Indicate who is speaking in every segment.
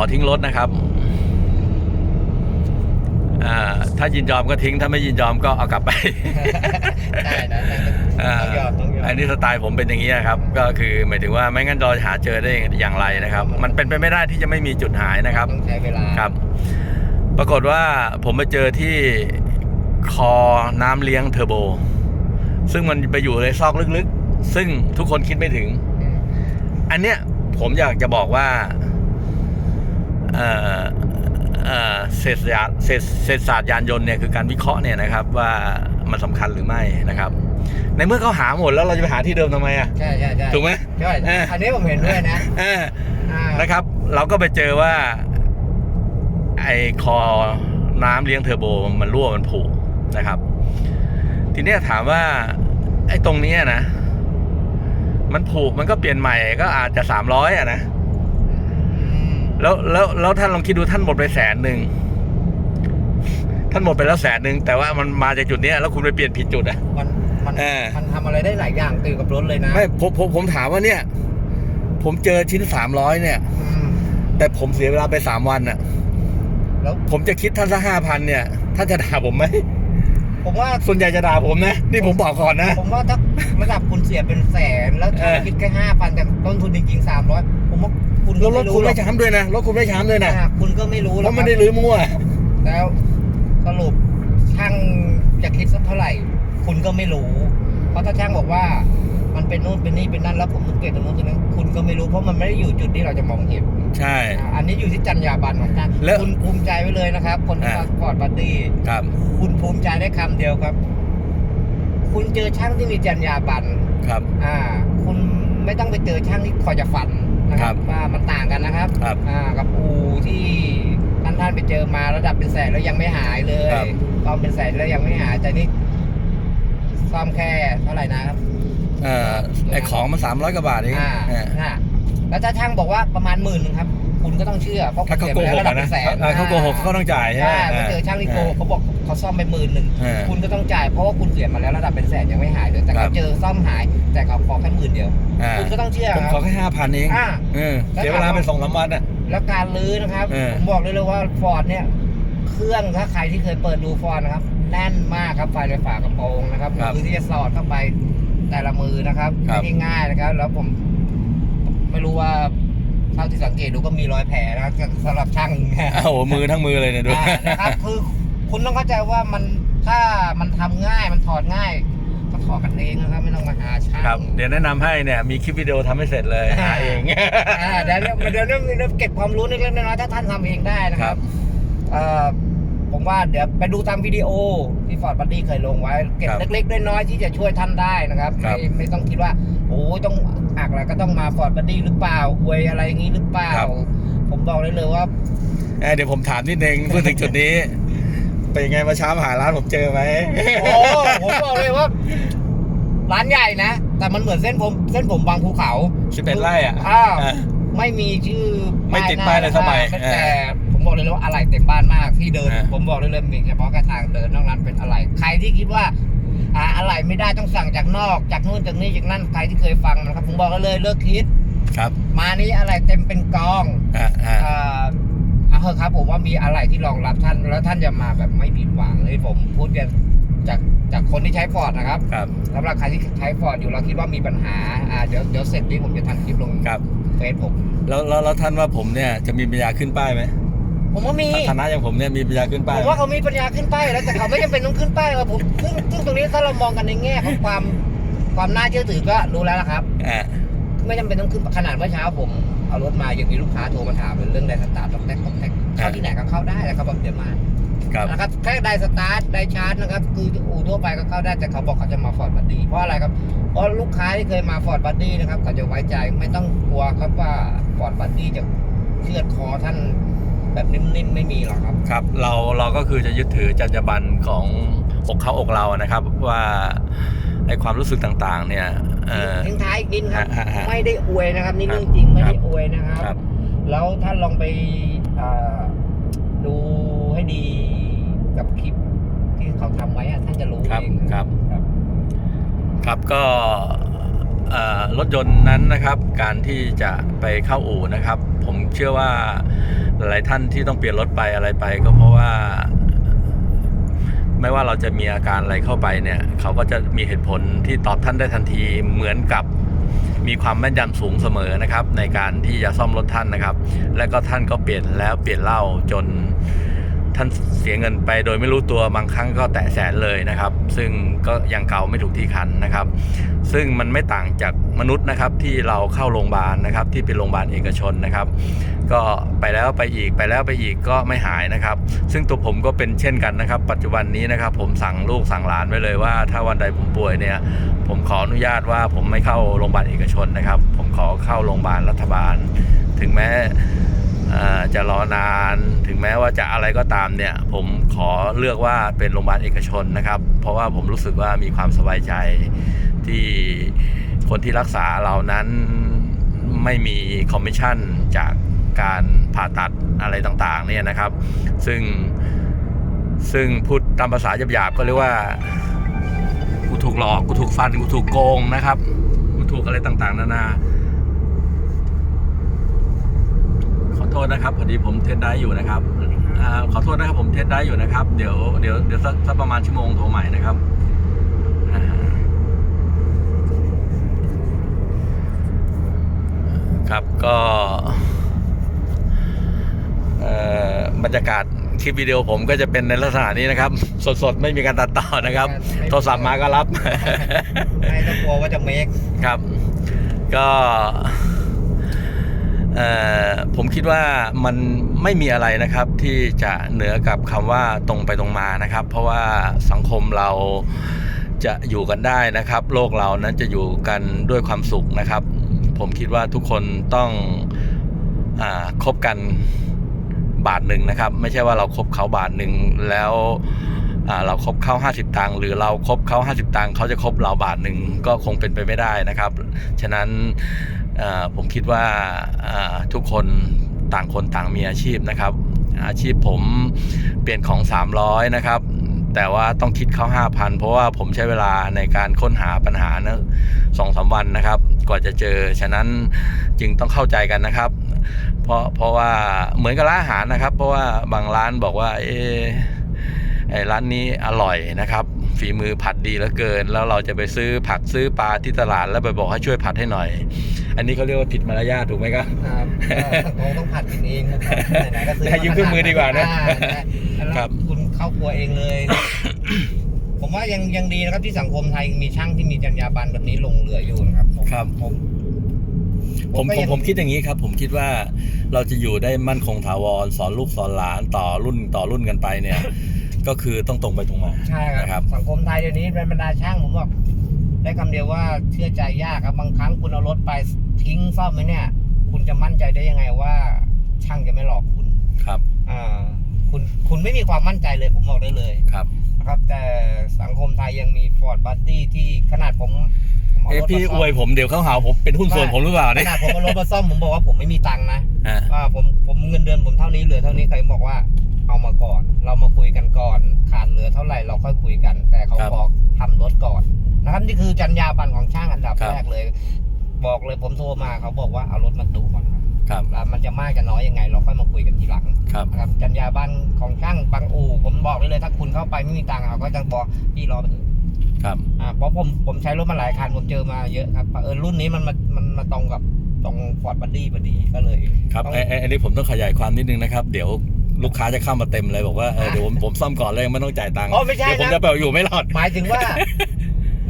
Speaker 1: อทิ้งรถนะครับอ่าถ้ายินยอมก็ทิ้งถ้าไม่ยินยอมก็เอากลับไป
Speaker 2: ได้นะได้
Speaker 1: อ่า
Speaker 2: ต้องยอมต้องยอม
Speaker 1: อันนี้สไตล์ผมเป็นอย่างนี้ครับ ก็คือหมายถึงว่าไม่งั้นเราจะหาเจอได้อย่างไรนะครับ มันเป็นไปไม่ได้ที่จะไม่มีจุดหายนะครับ
Speaker 2: ต้องใช้เวลา
Speaker 1: ครับ ปรากฏว่าผมไปเจอที่คอน้ำเลี้ยงเทอร์โบ ซึ่งมันไปอยู่ในซอกลึกๆ ซึ่งทุกคนคิดไม่ถึง
Speaker 2: อืม
Speaker 1: อันเนี้ยผมอยากจะบอกว่า เอ่อเอ่อเศรษฐศาสตร์เศรษฐเศรษฐศาสตร์ยานยนต์เนี่ยคือการวิเคราะห์เนี่ยนะครับว่ามันสำคัญหรือไม่นะครับ ในเมื่อเขาหาหมดแล้วเราจะไปหาที่เดิมทำไมอะ
Speaker 2: ใช่ใช่ใช่
Speaker 1: ถูกไหม
Speaker 2: ใช่
Speaker 1: เอออั
Speaker 2: อันนี้ผมเห็นด้วยนะ
Speaker 1: เออ
Speaker 2: อ่า
Speaker 1: นะครับ เราก็ไปเจอว่า ไอ้คอน้ำเลี้ยงเทอร์โบมันรั่วมันผุนะครับ ทีเนี้ยถามว่า ไอ้ตรงเนี้ยนะ มันผุมันก็เปลี่ยนใหม่ก็อาจจะสามร้อยอะนะ
Speaker 2: อืม
Speaker 1: แล้วแล้วแล้วท่านลองคิดดูท่านหมดไปแสนหนึ่งท่านหมดไปแล้วแสนหนึ่งแต่ว่ามันมาจากจุดเนี้ยแล้วคุณไปเปลี่ยนผิดจุดอะ
Speaker 2: มันมัน
Speaker 1: เออ
Speaker 2: มันทำอะไรได้หลายอย่างตื่นกับรถเลยนะ
Speaker 1: ไม่ผมผมผมถามว่าเนี่ย ผมเจอชิ้นสามร้อยเนี่ย
Speaker 2: อืม
Speaker 1: แต่ผมเสียเวลาไปสามวันอะ
Speaker 2: แล้ว
Speaker 1: ผมจะคิดท่านสักห้าพันเนี่ย ท่านจะด่าผมไหม
Speaker 2: ผมว่า
Speaker 1: ส่วนใหญ่จะด่าผมนะ นี่ผมบอกก่อนนะ
Speaker 2: ผมว่าถ้าระดับคุณเสียเป็นแสนแล้ว
Speaker 1: เออ
Speaker 2: คิดแค่ห้าพันแต่ต้นทุนจริงๆสามร้อยผมว่า คุณ
Speaker 1: แล้วรถ
Speaker 2: ไม่
Speaker 1: คุณ
Speaker 2: หร
Speaker 1: ไม่
Speaker 2: อก
Speaker 1: ช้ำด้วยนะรถคุณไม่ช้ำด้วยนะ
Speaker 2: อ่าคุณก็ไม่รู้
Speaker 1: เพ
Speaker 2: หรอก
Speaker 1: ราะ
Speaker 2: ค
Speaker 1: ไม่
Speaker 2: รับ
Speaker 1: ได้รื้อมั่ว
Speaker 2: แล้วสรุปช่างจะคิดสักเท่าไหร่ คุณก็ไม่รู้ เพราะถ้าช่างบอกว่า มันเป็นนู่นเป็นนี่เป็นนั่นแล้วผมสังเกตตรงนู้นตรงนั้นคุณก็ไม่รู้เพราะมันไม่ได้อยู่จุดที่เราจะมองเห็น
Speaker 1: ใช่
Speaker 2: อ่าอันนี้อยู่ที่จรรยาบรรณของช่าง
Speaker 1: แล้ว
Speaker 2: คุณภูมิใจไว้เลยนะครับ คนที่
Speaker 1: อ่า
Speaker 2: มาฟอร์ดบัตตี้
Speaker 1: ครับ
Speaker 2: คุณภูมิใจได้คำเดียวครับ คุณเจอช่างที่มีจรรยาบรรณ
Speaker 1: ครับ
Speaker 2: อ่า คุณไม่ต้องไปเจอช่างที่คอยจะฟัน นะค
Speaker 1: ครั
Speaker 2: รับบว่ามันต่างกันนะครับ
Speaker 1: ครับ
Speaker 2: อ่ากับอูที่ท่านท่านไปเจอมาระดับเป็นแสนแล้วยังไม่หายเลย
Speaker 1: ครับ
Speaker 2: ซ่อมเป็นแสนแล้วยังไม่หายแต่นี่ซ่อมแค่เท่าไหร่นะครับ
Speaker 1: เอ่อไอของมันสามร้อยกว่าบาทเอง
Speaker 2: อ่า
Speaker 1: เออ
Speaker 2: อ่าแล้วถ้าช่างบอกว่าประมาณหมื่นหนึ่งครับ คุณก็ต้องเชื่อเพราะ
Speaker 1: ถ้าเขาโก
Speaker 2: สีย
Speaker 1: ห
Speaker 2: ไป
Speaker 1: ก
Speaker 2: แล้วระดับ
Speaker 1: อะ
Speaker 2: เป็
Speaker 1: นะ
Speaker 2: นแสน
Speaker 1: เออเขาโกหกเขาก็ต้องจ่ายใช่ไหม
Speaker 2: ใช่ถ้าเจอช่างที่โกหกเขาบอกเขาซ่อมไปหมื่นหนึ่ง
Speaker 1: เออ
Speaker 2: คุณก็ต้องจ่ายเพราะว่าคุณเสียมาแล้วระดับเป็นแสนยังไม่หายเลยแต่
Speaker 1: ครั
Speaker 2: เขา
Speaker 1: บ
Speaker 2: เจอซ่อมหายแต่เขาขอแค่หมื่นเดียว
Speaker 1: อ่า
Speaker 2: คุณก็ต้องเชื่อ
Speaker 1: ผม
Speaker 2: ค
Speaker 1: ขอ
Speaker 2: รับ
Speaker 1: แค่ห้าพันเอง
Speaker 2: อ่า
Speaker 1: เออเสียเวลาไปสองสามวันอะ
Speaker 2: แล้วการลื้อนะครับ
Speaker 1: เออ
Speaker 2: ผมบอกเลยเลยว่าฟอร์ดเนี่ย เครื่องถ้าใครที่เคยเปิดดูฟอร์ดนะครับ แน่นมากครับไฟในฝากระโปรงนะครับมือที่จะสอดเข้าไปแต่ละมือนะครับ ไม่ได้ง่ายนะครับ แล้วผม ไม่รู้ว่า เท่าที่สังเกตดูก็มีรอยแผลนะครับสำหรับช่าง
Speaker 1: โอ้โหมือทั้งมือเลยเนี่ยดู
Speaker 2: อ่านะครับคือคุณต้องเข้าใจว่ามันถ้ามันทำง่ายมันถอดง่ายก็ถอดกันเองนะครับไม่ต้องมาหาช่าง
Speaker 1: ครับ เดี๋ยวแนะนำให้เนี่ยมีคลิปวิดีโอทำให้เสร็จเลยหาเอง
Speaker 2: อ่าเดี๋ยวเดี๋ยวเดี๋ยวเดี๋ยวเก็บความรู้เล็กๆน้อยๆถ้าท่านทำเองได้นะ
Speaker 1: ค
Speaker 2: ค
Speaker 1: รั
Speaker 2: รับบเอ่อ ผมว่าเดี๋ยวไปดูตามวิดีโอที่ฟอร์ดบัดดี้เคยลงไว้ เก็บ
Speaker 1: ครับ
Speaker 2: เล็กๆน้อยๆที่จะช่วยท่านได้นะครับ
Speaker 1: ครับ
Speaker 2: ไม่ไม่ต้องคิดว่า โอ้ยต้องอักอะไรก็ต้องมาฟอร์ดบัดดี้หรือเปล่าอวยอะไรอย่างนี้หรือเปล่า ผมบอกเลยเลยว่า
Speaker 1: เอ้ยเดี๋ยวผมถามนิดนึงพูดถึงจุดนี้ เป็นยังไงมาเช้ามาหาร้านผมเจอไหม
Speaker 2: โอ้ผมบอกเลยว่า ร้านใหญ่นะ แต่มันเหมือนเส้นผมเส้นผมบางภูเขา
Speaker 1: สิบเอ็ดไร่อะ
Speaker 2: อ้าว
Speaker 1: อะ
Speaker 2: ไม่มีชื่อ
Speaker 1: ไม่ติดป้ายเลยสมัย
Speaker 2: แต่
Speaker 1: เออ
Speaker 2: ผมบอกเลยเลยว่าอะไรเต็มบ้านมากที่เดิน
Speaker 1: เออ
Speaker 2: ผมบอกเลยเลยมีเฉพาะแค่ทางเดินนอกนั้นเป็นอะไรใครที่คิดว่าอ่าอะไรไม่ได้ต้องสั่งจากนอก จากนู่นจากนี่จากนั่นใครที่เคยฟังนะครับ ผมบอกเลยเลิกคิด
Speaker 1: ครับ
Speaker 2: มานี้อะไรเต็มเป็นกอง
Speaker 1: อ่าอ่า
Speaker 2: อ่าเอาเถอะครับผมว่ามีอะไรที่รองรับท่าน แล้วท่านจะมาแบบไม่ผิดหวังเลยผมพูดกันจากจากคนที่ใช้ฟอร์ดนะครับ
Speaker 1: ครับ
Speaker 2: สำหรับใครที่ใช้ฟอร์ดอยู่เราคิดว่ามีปัญหาอ่าเดี๋ยวเดี๋ยวเสร็จนี้ผมจะทำคลิปลง
Speaker 1: ครับ
Speaker 2: เฟซผม
Speaker 1: แล้วแล้วแล้วท่านว่าผมเนี่ยจะมีปัญญาขึ้นป้ายไหม
Speaker 2: ผมว่ามี
Speaker 1: ฐานะอย่างผมเนี่ยมีปัญญาขึ้นป้า
Speaker 2: ผ
Speaker 1: ย
Speaker 2: ม
Speaker 1: ไหม
Speaker 2: ว่าเขามีปัญญาขึ้นป้ายแล้วแต่เขาไม่จำเป็นต้องขึ้นป้ายหรอกผมซึ่งซึ่งตรงนี้ถ้าเรามองกันในแง่ของความความน่าเชื่อถือก็รู้แล้วละครับ
Speaker 1: อ่า
Speaker 2: ไม่จำเป็นต้องขึ้นขนาดเมื่อเช้าผมเอารถมายังมีลูกค้าโทรมาถามเรื่องไดสตาร์ทต้องแท็กต้องแท็กเข้าที่ไหนก็เข้าได้แล้วเขาบอกเดี๋ยวมา
Speaker 1: ครับ
Speaker 2: นะครับแค่ไดสตาร์ทไดชาร์จนะครับ คืออู่ทั่วไปก็เข้าได้แต่เขาบอกเขาจะมาฟอร์ดบัดดี้เพราะอะไรครับเพราะลูกค้าที่เคยมาฟอร์ดบัดดี้นะครับเขาจะไว้ใจไม่ต้องกลัวครับว่าฟอร์ดบัดดี้จะเชือดคอท่าน แบบนิ่มๆไม่มีหรอกครับ
Speaker 1: ครับเราเราก็คือจะยึดถือจรรยาบรรณของอกเขาอกเรานะครับว่าไอความรู้สึกต่างๆ เนี่ยเออ
Speaker 2: ทิ้งท้ายอีกนิดครับ
Speaker 1: ฮะฮะฮะ
Speaker 2: ไม่ได้อวยนะครับ นี่
Speaker 1: ครับ
Speaker 2: เรื่องจริงไม่
Speaker 1: ครั
Speaker 2: ได้
Speaker 1: บ
Speaker 2: อวยนะครับ
Speaker 1: ครับ
Speaker 2: แล้วท่านลองไปเอ่อดูให้ดีกับคลิปที่เขาทำไว้อะท่านจะรู้
Speaker 1: ครับ
Speaker 2: เอง
Speaker 1: ครับ
Speaker 2: ครับ
Speaker 1: ครับก็เอ่อรถยนต์นั้นนะครับ การที่จะไปเข้าอู่นะครับ ผมเชื่อว่า หลายท่านที่ต้องเปลี่ยนรถไปอะไรไป ก็เพราะว่า ไม่ว่าเราจะมีอาการอะไรเข้าไปเนี่ย เขาก็จะมีเหตุผลที่ตอบท่านได้ทันทีเหมือนกับมีความแม่นยำสูงเสมอนะครับ ในการที่จะซ่อมรถท่านนะครับ และก็ท่านก็เปลี่ยนแล้วเปลี่ยนเล่าจน ท่านเสียเงินไปโดยไม่รู้ตัวบางครั้งก็แตะแสนเลยนะครับ ซึ่งก็ยังเก่าไม่ถูกที่คันนะครับ ซึ่งมันไม่ต่างจากมนุษย์นะครับที่เราเข้าโรงพยาบาลนะครับ ที่เป็นโรงพยาบาลเอกชนนะครับ ก็ไปแล้วไปอีกไปแล้วไปอีกก็ไม่หายนะครับ ซึ่งตัวผมก็เป็นเช่นกันนะครับ ปัจจุบันนี้นะครับ ผมสั่งลูกสั่งหลานไว้เลยว่า ถ้าวันใดผมป่วยเนี่ย ผมขออนุญาตว่าผมไม่เข้าโรงพยาบาลเอกชนนะครับ ผมขอเข้าโรงพยาบาลรัฐบาล ถึงแม้ จะรอนานถึงแม้ว่าจะอะไรก็ตามเนี่ย ผมขอเลือกว่าเป็นโรงพยาบาลเอกชนนะครับ เพราะว่าผมรู้สึกว่ามีความสบายใจที่คนที่รักษาเรานั้นไม่มีคอมมิชชั่นจากการผ่าตัดอะไรต่างๆเนี่ยนะครับ ซึ่งซึ่งพูดตามภาษาหยาบๆก็เรียกว่ากูถูกหลอกกูถูกฟันกูถูกโกงนะครับกูถูกอะไรต่างๆ นานาขอ โทษนะครับพอดีผมเทสได้อยู่นะครับอาขอโทษนะครับผมเทสได้อยู่นะครับ เดี๋ยวเดี๋ยวเดี๋ยวสักสักประมาณชั่วโมงโทรใหม่นะครับอ่าครับก็เอ่อบรรยากาศคลิปวิดีโอผมก็จะเป็นในลักษณะนี้นะครับ สดๆ ไม่มีการตัดต่อนะครับ โทรศัพท์มาก็รับ
Speaker 2: ไม่ต้องกลัวว่าจะเมค
Speaker 1: ครับ ก็เอ่อ ผมคิดว่ามันไม่มีอะไรนะครับที่จะเหนือกับคำว่าตรงไปตรงมานะครับ เพราะว่าสังคมเราจะอยู่กันได้นะครับ โลกเรานั้นจะอยู่กันด้วยความสุขนะครับ ผมคิดว่าทุกคนต้องอคบกันบาทหนึ่งนะครับ ไม่ใช่ว่าเราคบเขาบาทหนึ่งแล้วเราคบเขา50 ตังค์หรือเราคบเขา50 ตังค์เขาจะคบเราบาทหนึ่งก็คงเป็นไปไม่ได้นะครับ ฉะนั้น ผมคิดว่าทุกคนต่างคนต่างมีอาชีพนะครับ อาชีพผมเปลี่ยนของ 300 นะครับ แต่ว่าต้องคิดเขา5,000 เพราะว่าผมใช้เวลาในการค้นหาปัญหานะสองสามวันนะครับ กว่าจะเจอ ฉะนั้นจึงต้องเข้าใจกันนะครับ เพราะเพราะว่าเหมือนกับร้านอาหารนะครับ เพราะว่าบางร้านบอกว่าเออไอ้ร้านนี้อร่อยนะครับ ฝีมือผัดดีเหลือเกิน แล้วเราจะไปซื้อผักซื้อปลาที่ตลาดแล้วไปบอกให้ช่วยผัดให้หน่อย อันนี้เขาเรียกว่าผิดมารยาทถูกไหมครับ
Speaker 2: ครับก็คงต้องผัดกินเองนะครับไหนๆก็ซื้อ
Speaker 1: ให้ยืมเครื่องมือดีกว่านะ
Speaker 2: อ่แล้ว
Speaker 1: ครับ
Speaker 2: คุณเข้าครัวเองเลย ผมว่ายังยังดีนะครับที่สังคมไทยยังมีช่างที่มีจรรยาบรรณแบบนี้หลงเหลืออยู่นะครับผม
Speaker 1: ครับ
Speaker 2: ผม
Speaker 1: ผม
Speaker 2: ก็
Speaker 1: ผม
Speaker 2: ยัง
Speaker 1: ผมคิดอย่างนี้ครับ ผมคิดว่าเราจะอยู่ได้มั่นคงถาวรสอนลูกสอนหลานต่อรุ่นต่อรุ่นกันไปเนี่ย ก็คือต้องตรงไปตรงมา
Speaker 2: ใช่ค
Speaker 1: นะค
Speaker 2: รั
Speaker 1: รั
Speaker 2: บบสังคมไทยเดี๋ยวนี้เป็นบรรดาช่างผมบอกได้คำเดียวว่าเชื่อใจยากครับบางครั้งคุณเอารถไปทิ้งซ่อมไว้เนี่ย คุณจะมั่นใจได้ยังไงว่า ช่างจะไม่หลอกคุณ
Speaker 1: ครับ
Speaker 2: อ่าคุณคุณไม่มีความมั่นใจเลยผมบอกได้เลย
Speaker 1: ครับ
Speaker 2: นะครับแต่สังคมไทยยังมีฟอร์ดบัตตี้ที่ขนาดผมผมเอา
Speaker 1: เอ๊ะ
Speaker 2: รถ
Speaker 1: พี่
Speaker 2: มา
Speaker 1: อ
Speaker 2: ซ่อม
Speaker 1: วยผมเดี๋ยวเขาหาผมเป็นหุ้นส่วนผมหรือเปล่า
Speaker 2: ข
Speaker 1: เนี่ย
Speaker 2: นาดผมเอารถมาซ่อมผมบอกว่าผมไม่มีตังค์นะ
Speaker 1: อ่า
Speaker 2: อ่าผมผมเงินเดือนผมเท่านี้เหลือเท่านี้ใครบอกว่า เอามาก่อน เรามาคุยกันก่อนขาดเหลือเท่าไหร่เราค่อยคุยกัน แต่เขาบอกทำรถก่อนนะครับนี่คือจรรยาบรรณของช่างอันดับ แรกเลย บอกเลยผมโทรมาเขาบอกว่าเอารถมาดูก่อนนะ ครับแล้วมันจะมากจะน้อยยังไง เราค่อยมาคุยกันทีหลัง
Speaker 1: ครับ
Speaker 2: นะครับจรรยาบรรณของช่างบางอู่ผมบอกได้เลยถ้าคุณเข้าไปไม่มีตังค์เขาก็จะบอกพี่รอไปเถอะ
Speaker 1: ครับ
Speaker 2: อ่าเพราะผมผมใช้รถมาหลายคันผมเจอมาเยอะครับเออรุ่นนี้มันมามันมาตรงกับตรงฟอร์ดบัดดี้พอดีก็เลย
Speaker 1: ครับ
Speaker 2: ต้อง
Speaker 1: ไอ้ไอ้อันนี้ผมต้องขยายความนิดนึงนะครับ เดี๋ยว ลูกค้าจะเข้ามาเต็มเลยบอกว่าเออเดี๋ยวผมผมซ่อมก่อนเลยไม่ต้องจ่ายตังค์
Speaker 2: อ๋อไม่ใช่
Speaker 1: เดี๋ยวผม
Speaker 2: ครับ
Speaker 1: จะไปอยู่ไม่รอด
Speaker 2: หมายถึงว่า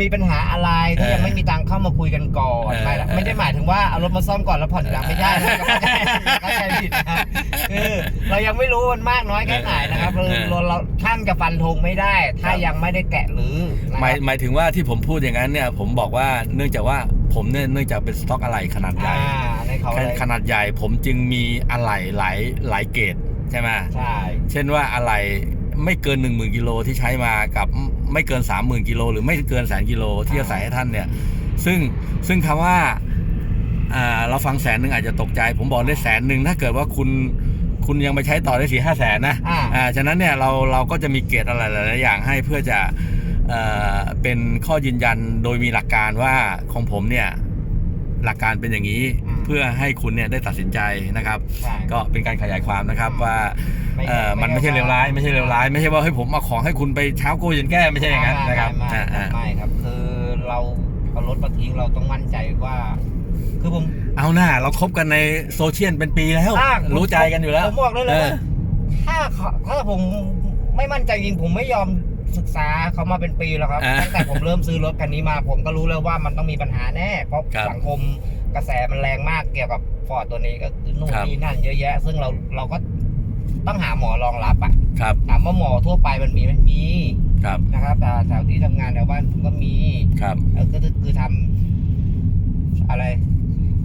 Speaker 2: มีปัญหาอะไรถ้ายังไม่มีตังค์เข้ามาคุยกันก่อน
Speaker 1: เออ
Speaker 2: ไม่ละไม่ได้หมายถึงว่าเอารถมาซ่อมก่อนแล้วผ่อนทีหลังไม่ใช่นะเข้าใจผิดนะคือเรายังไม่รู้มันมากน้อยแค่ไหนนะครับเราเราเราช่างจะฟันธงไม่ได้ ถ้ายังไม่ได้แกะหรือนะ
Speaker 1: หมาย
Speaker 2: ครับ
Speaker 1: หมายถึงว่าที่ผมพูดอย่างนั้นเนี่ย ผมบอกว่าเนื่องจากว่าผมเนี่ยเนื่องจากเป็นสต็อกอะไหล่ขนาดใหญ่
Speaker 2: อ่าในเขาเลย
Speaker 1: ขนาดใหญ่ผมจึงมีอะไหล่หลายหลายเกรด ใช่ไหม
Speaker 2: ใช่
Speaker 1: เช่นว่าอะไหล่ไม่เกิน 1 0,000กิโลที่ใช้มากับไม่เกิน 30,000กิโลหรือไม่เกินแสนกิโลที่จะใส่ให้ท่านเนี่ย ซึ่งซึ่งคำว่าอ่าเราฟังแสนหนึ่งอาจจะตกใจ ผมบอกได้แสนหนึ่งถ้าเกิดว่าคุณคุณยังไปใช้ต่อได้สี่ห้าแสนนะ
Speaker 2: อ่า
Speaker 1: อ่าฉะนั้นเนี่ยเราเราก็จะมีเกณฑ์อะไรหลายๆอย่างให้เพื่อจะเอ่อเป็นข้อยืนยันโดยมีหลักการว่าของผมเนี่ยหลักการเป็นอย่างนี้
Speaker 2: อืม
Speaker 1: เพื่อให้คุณเนี่ยได้ตัดสินใจนะครับ
Speaker 2: ใช่
Speaker 1: ก็เป็นการขยายความนะครับว่า
Speaker 2: ไม่
Speaker 1: เออมันไม่ใช่เลวร้ายไม่ใช่เลวร้าย ไม่ใช่ว่าให้ยผมเอาของให้คุณไปเช้าโกเย็นแก้ไม่ใช่อย่างนั้นนะครับ
Speaker 2: ไม่ไม่
Speaker 1: อ่าอ่า
Speaker 2: ไม่ครับ คือเราเอารถมาทิ้งเราต้องมั่นใจว่า คือผม
Speaker 1: เอาหน้าเราคบกันในโซเชียลเป็นปีแล้ว
Speaker 2: อะ
Speaker 1: รู้ใจกันอยู่แล้ว
Speaker 2: ผมบอกได้เลย
Speaker 1: ออ
Speaker 2: ว่าถ้าเขาถ้าผมไม่มั่นใจจริงผมไม่ยอมศึกษาเขามาเป็นปีแล้วครับ
Speaker 1: อ่า
Speaker 2: ตั้งแต่ผมเริ่มซื้อรถคันนี้มา ผมก็รู้แล้วว่ามันต้องมีปัญหาแน่เพราะ
Speaker 1: ครับ
Speaker 2: สังคม กระแสมันแรงมากเกี่ยวกับฟอร์ดตัวนี้ก็คือนู่น
Speaker 1: ครับ
Speaker 2: นี่นั่นเยอะแยะ ซึ่งเราเราก็ต้องหาหมอรองรับอะ
Speaker 1: ครับ
Speaker 2: ถามว่าหมอทั่วไปมันมีไหมมี
Speaker 1: ครับ
Speaker 2: นะครับแต่แถวที่ทำงานแถวบ้านผมก็มี
Speaker 1: ครับ
Speaker 2: เออก็คือคือทำอะไร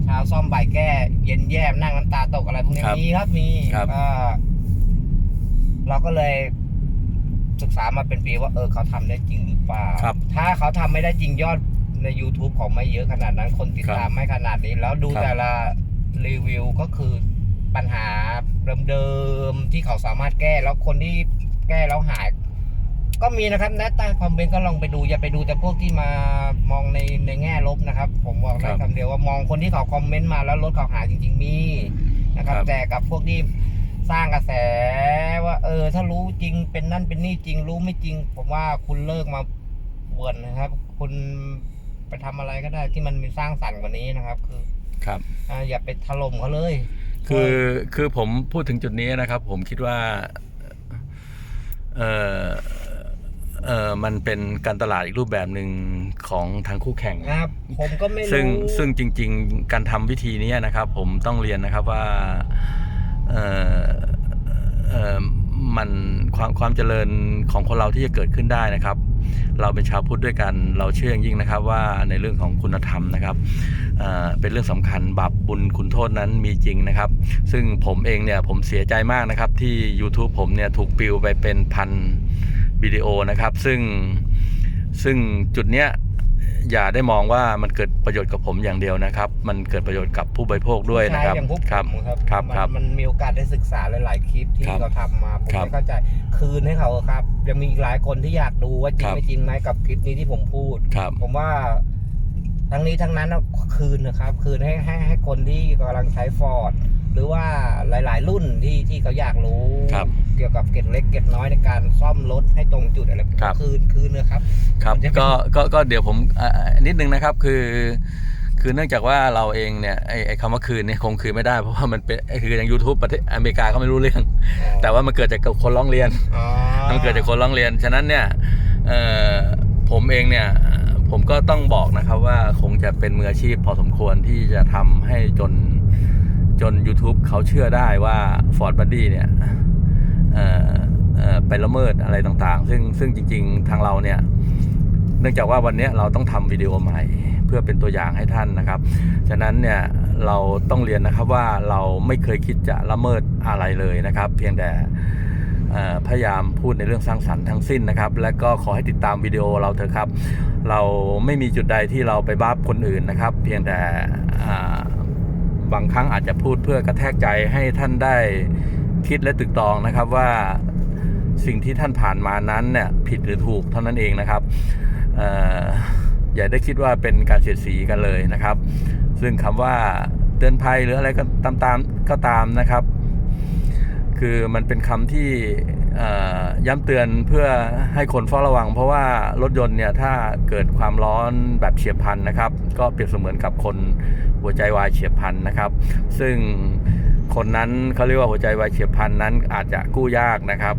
Speaker 2: เช้าซ่อมบ่ายแก้ เย็นแย่นั่งน้ำตาตกอะไรพวกนี้
Speaker 1: ครับ
Speaker 2: มีครับมี
Speaker 1: ครับ
Speaker 2: ก็เราก็เลยศึกษามาเป็นปีว่าเออเขาทำได้จริงหรือเปล่า
Speaker 1: ครับ
Speaker 2: ถ้าเขาทำไม่ได้จริงยอด ใน YouTube ของไม่เยอะขนาดนั้นคนติด
Speaker 1: ครับ
Speaker 2: ตามไม่ขนาดนี้ แล้วดู
Speaker 1: ครับ
Speaker 2: แต่ละรีวิวก็คือปัญหาเดิมๆที่เขาสามารถแก้แล้วคนที่แก้แล้วหาย ก็มีนะครับนะใต้คอมเมนต์ก็ลองไปดูอย่าไปดูแต่พวกที่มามองในในแง่ลบนะครับ ผมบอกได้
Speaker 1: ครับ
Speaker 2: คำเดียวว่ามองคนที่เขาคอมเมนต์มาแล้วรถเขาหายจริง ๆ มีนะครับ
Speaker 1: ครับ
Speaker 2: แต่กับพวกที่สร้างกระแสว่า เออ ถ้ารู้จริงเป็นนั่นเป็นนี่จริงรู้ไม่จริง ผมว่าคุณเลิกมาบวนนะครับ คุณ ไปทำอะไรก็ได้ที่มันมีสร้างสรรค์กว่านี้นะครับ คือ
Speaker 1: ครับ
Speaker 2: อ่าอย่าไปถล่มเขาเลย
Speaker 1: คือคือผมพูดถึงจุดนี้นะครับ ผมคิดว่าเออเออมันเป็นการตลาดอีกรูปแบบหนึ่งของทางคู่แข่ง
Speaker 2: ครับผมก็ไม่รู้
Speaker 1: ซึ่งซึ่งจริง ๆ การทำวิธีนี้นะครับ ผมต้องเรียนนะครับว่าเออเออมันความความเจริญของคนเราที่จะเกิดขึ้นได้นะครับ เราเป็นชาวพุทธด้วยกัน เราเชื่ออย่างยิ่งนะครับว่าในเรื่องของคุณธรรมนะครับเป็นเรื่องสำคัญบาปบุญคุณโทษนั้นมีจริงนะครับ ซึ่งผมเองเนี่ยผมเสียใจมากนะครับที่ YouTube ผมเนี่ยถูกปิวไปเป็นพันวิดีโอนะครับ ซึ่งซึ่งจุดเนี้ย อย่าได้มองว่ามันเกิดประโยชน์กับผมอย่างเดียวนะครับ มันเกิดประโยชน์กับผู้บริโภคด้วยนะครับ
Speaker 2: ใช่อย่างพวก
Speaker 1: ครับ
Speaker 2: ผมครับ
Speaker 1: ครับ
Speaker 2: มัน
Speaker 1: ครับ
Speaker 2: มันมีโอกาสได้ศึกษาหลาย ๆ คลิปที่
Speaker 1: ครับ
Speaker 2: เขาทำมาผม
Speaker 1: ครับ
Speaker 2: ไม่เข้าใจคืนให้เขาครับ ยังมีอีกหลายคนที่อยากดูว่าจริ
Speaker 1: ค
Speaker 2: ง
Speaker 1: รับ
Speaker 2: ไม่จริงไหมกับคลิปนี้ที่ผมพูด
Speaker 1: ครับ
Speaker 2: ผมว่าทั้งนี้ทั้งนั้นน่ะคืนนะครับ คืนให้ให้ให้คนที่กำลังใช้ฟอร์ด หรือว่าหลาย ๆ รุ่นที่ที่เขาอยากรู้
Speaker 1: ครับ
Speaker 2: เกี่ยวกับเกร็ดเล็กเกร็ดน้อยในการซ่อมรถให้ตรงจุดอะไร
Speaker 1: ครับ
Speaker 2: คืนคืนนะครับ
Speaker 1: ครับ
Speaker 2: มันจะเป็น
Speaker 1: ก็ก็ก็เดี๋ยวผมอ่านิดนึงนะครับคือคือเนื่องจากว่าเราเองเนี่ยไอ้ไอ้คำว่าคืนเนี่ยคงคืนไม่ได้เพราะว่ามันเป็นไอ้คืออย่าง YouTube ประเทศอเมริกาเขาไม่รู้เรื่อง แต่ว่ามันเกิดจากคนร้องเรียน
Speaker 2: อ๋อ
Speaker 1: มันเกิดจากคนร้องเรียน ฉะนั้นเนี่ยเอ่อผมเองเนี่ย ผมก็ต้องบอกนะครับว่าคงจะเป็นมืออาชีพพอสมควรที่จะทำให้จน จน YouTube เขาเชื่อได้ว่า Ford Buddy เนี่ยไปละเมิดอะไรต่างๆ ซึ่งซึ่งจริง ๆ ทางเราเนี่ยเนื่องจากว่าวันนี้เราต้องทำวิดีโอใหม่เพื่อเป็นตัวอย่างให้ท่านนะครับ ฉะนั้นเนี่ยเราต้องเรียนนะครับว่าเราไม่เคยคิดจะละเมิดอะไรเลยนะครับ เพียงแต่พยายามพูดในเรื่องสร้างสรรค์ทั้งสิ้นนะครับ และก็ขอให้ติดตามวิดีโอเราเถอะครับ เราไม่มีจุดใดที่เราไปบ้าคนอื่นนะครับ เพียงแต่ บางครั้งอาจจะพูดเพื่อกระแทกใจให้ท่านได้คิดและตึกตองนะครับว่าสิ่งที่ท่านผ่านมานั้นเนี่ยผิดหรือถูกเท่านั้นเองนะครับออย่าได้คิดว่าเป็นการเสียดสีกันเลยนะครับ ซึ่งคำว่าเตือนภัยหรืออะไรก็ตามๆก็ตามนะครับ คือมันเป็นคำที่ ย้ำเตือนเพื่อให้คนเฝ้าระวัง เพราะว่ารถยนต์เนี่ยถ้าเกิดความร้อนแบบเฉียบพลันนะครับ ก็เปรียบเสมือนกับคนหัวใจวายเฉียบพลันนะครับ ซึ่งคนนั้นเขาเรียกว่าหัวใจวายเฉียบพลันนั้นอาจจะกู้ยากนะครับ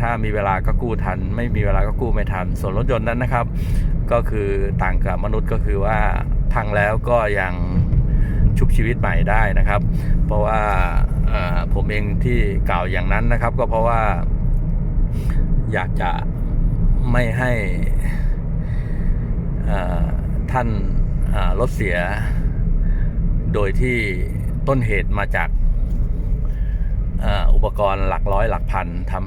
Speaker 1: ถ้ามีเวลาก็กู้ทัน ไม่มีเวลาก็กู้ไม่ทัน ส่วนรถยนต์นั้นนะครับ ก็คือต่างกับมนุษย์ก็คือว่าพังแล้วก็ยังชุบชีวิตใหม่ได้นะครับ เพราะว่าผมเองที่กล่าวอย่างนั้นนะครับ ก็เพราะว่า อยากจะไม่ให้ท่านรถเสีย โดยที่ต้นเหตุมาจากอุปกรณ์หลักร้อยหลักพันทำให้